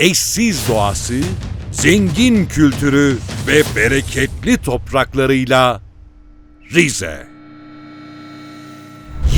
eşsiz doğası, zengin kültürü ve bereketli topraklarıyla Rize.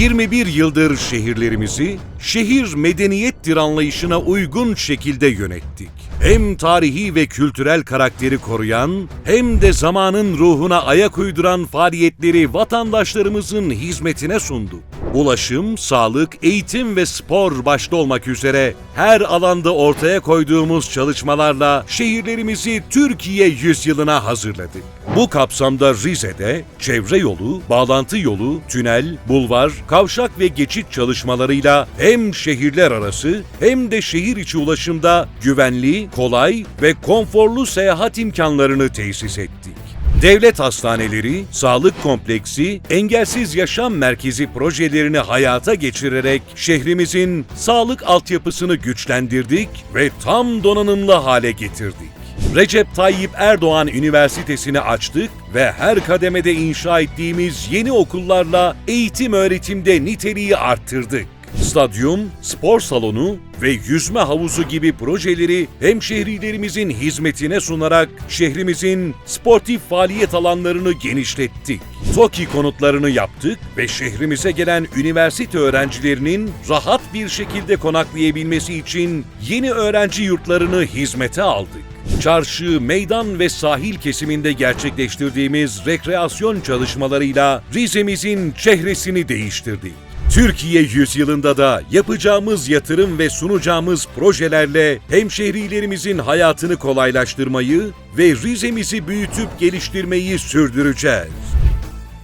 21 yıldır şehirlerimizi şehir medeniyettir anlayışına uygun şekilde yönettik. Hem tarihi ve kültürel karakteri koruyan hem de zamanın ruhuna ayak uyduran faaliyetleri vatandaşlarımızın hizmetine sunduk. Ulaşım, sağlık, eğitim ve spor başta olmak üzere her alanda ortaya koyduğumuz çalışmalarla şehirlerimizi Türkiye yüzyılına hazırladık. Bu kapsamda Rize'de çevre yolu, bağlantı yolu, tünel, bulvar, kavşak ve geçit çalışmalarıyla hem şehirler arası hem de şehir içi ulaşımda güvenli, kolay ve konforlu seyahat imkanlarını tesis ettik. Devlet hastaneleri, sağlık kompleksi, engelsiz yaşam merkezi projelerini hayata geçirerek şehrimizin sağlık altyapısını güçlendirdik ve tam donanımlı hale getirdik. Recep Tayyip Erdoğan Üniversitesi'ni açtık ve her kademede inşa ettiğimiz yeni okullarla eğitim öğretimde niteliği arttırdık. Stadyum, spor salonu ve yüzme havuzu gibi projeleri hemşehrilerimizin hizmetine sunarak şehrimizin sportif faaliyet alanlarını genişlettik. TOKİ konutlarını yaptık ve şehrimize gelen üniversite öğrencilerinin rahat bir şekilde konaklayabilmesi için yeni öğrenci yurtlarını hizmete aldık. Çarşı, meydan ve sahil kesiminde gerçekleştirdiğimiz rekreasyon çalışmalarıyla Rize'mizin çehresini değiştirdik. Türkiye yüzyılında da yapacağımız yatırım ve sunacağımız projelerle hemşehrilerimizin hayatını kolaylaştırmayı ve Rize'mizi büyütüp geliştirmeyi sürdüreceğiz.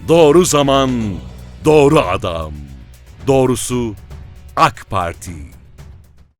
Doğru zaman, doğru adam. Doğrusu AK Parti.